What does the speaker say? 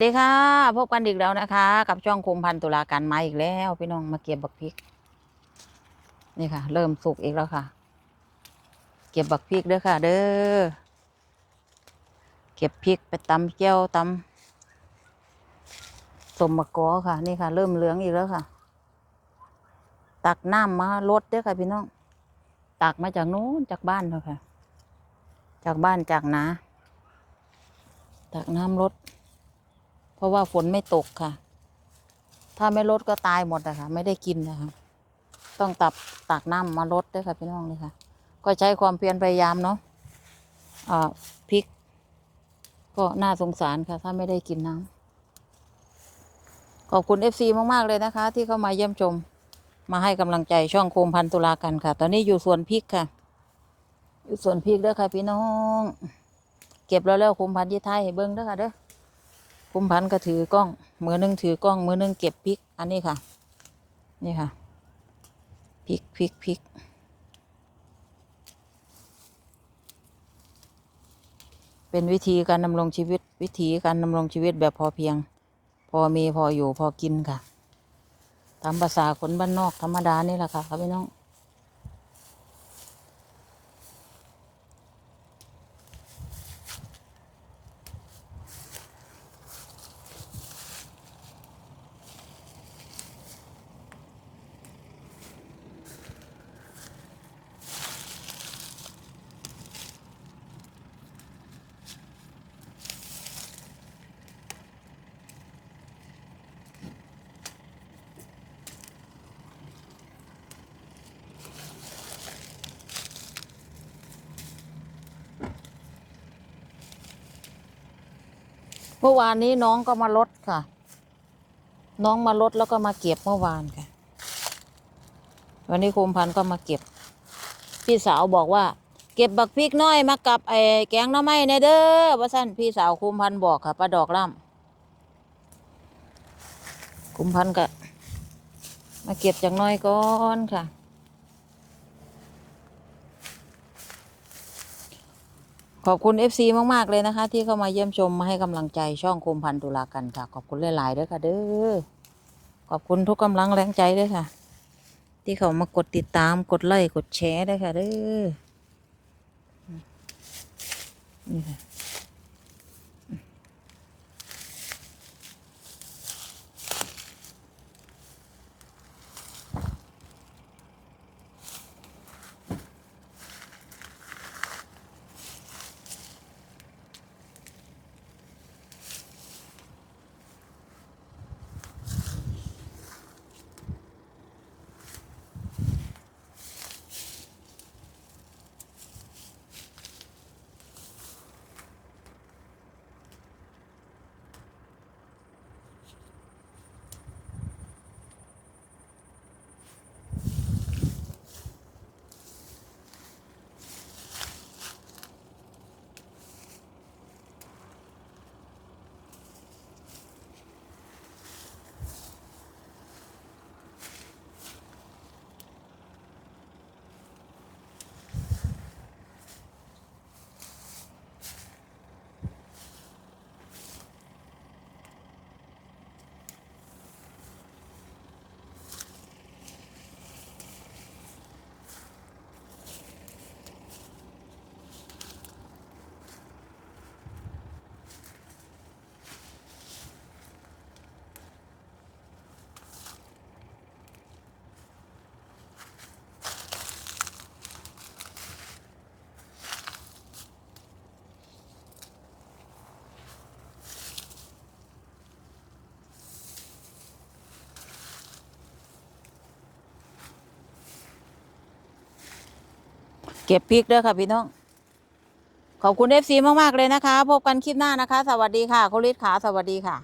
สวัสดีค่ะ พบกันอีกแล้วนะคะ กับช่องคุมพันตุลาการมาอีกแล้ว พี่น้องมาเก็บบักพริก นี่ค่ะ เริ่มสุกอีกแล้วค่ะ เก็บบักพริกเด้อค่ะ เด้อเก็บพริกไปตำเจียวตำสมมะกอค่ะ นี่ค่ะ เริ่มเหลืองอีกแล้วค่ะ ตักน้ำมาลดเด้อค่ะ พี่น้อง ตักมาจากนู้นจากบ้านเลยค่ะ จากบ้านจากนาตักน้ำลด เพราะว่าฝนไม่ตกค่ะ ถ้าไม่ลดก็ตายหมดอะค่ะไม่ได้กินนะคะต้องตับตักน้ำมาลดด้วยค่ะพี่น้องเลยค่ะ ก็ใช้ความเพียรพยายามเนาะอ่าพริก ก็น่าสงสารค่ะ ถ้าไม่ได้กินน้ำขอบคุณเอฟซีมาก ๆ เลยนะคะ ที่เข้ามาเยี่ยมชม มาให้กำลังใจช่องโคมพันตุลากันค่ะ ตอนนี้อยู่สวนพริกค่ะ อยู่สวนพริกเด้อค่ะ พี่น้อง เก็บแล้วแล้วโคมพันยี่ไทยเบิ้งเด้อค่ะเด้อ คุมพันธ์ก็ถือกล้องมือหนึงถือกล้องมือหนึงเก็บพริก อันนี้ค่ะ นี่ค่ะพริกพริกพริกเป็นวิธีการดำรงชีวิต วิธีการดำรงชีวิตแบบพอเพียง พอมีพออยู่พอกินค่ะตามภาษาคนบ้านนอกธรรมดานี่แหละค่ะครับพี่น้อง เมื่อวานนี้น้องก็มาลดค่ะ น้องมาลดแล้วก็มาเก็บเมื่อวานค่ะ วันนี้คุมพันก็มาเก็บ พี่สาวบอกว่า เก็บบักพริกน้อยมากับไอ้แกงน้ำไม้ในเด้อว่าสั้นพี่สาวคุมพันบอกค่ะป้าดอกล่ำคุมพันก็มาเก็บจากน้อยก่อนค่ะ ขอบคุณ FC มาก ๆ เลยนะคะ ที่เข้ามาเยี่ยมชมมาให้กำลังใจช่องคมพันตุลากันค่ะ ขอบคุณหลาย ๆ ด้วยค่ะเด้อขอบคุณทุกกำลังแรงใจด้วยค่ะ ที่เขามากดติดตามกดไลค์กดแชร์ด้วยค่ะเด้อนี่ค่ะ เก็บพริกด้วยค่ะพี่น้อง ขอบคุณเอฟซีมาก ๆ เลยนะคะ พบกันคลิปหน้านะคะ สวัสดีค่ะคุณฤทธิ์ขาสวัสดีค่ะ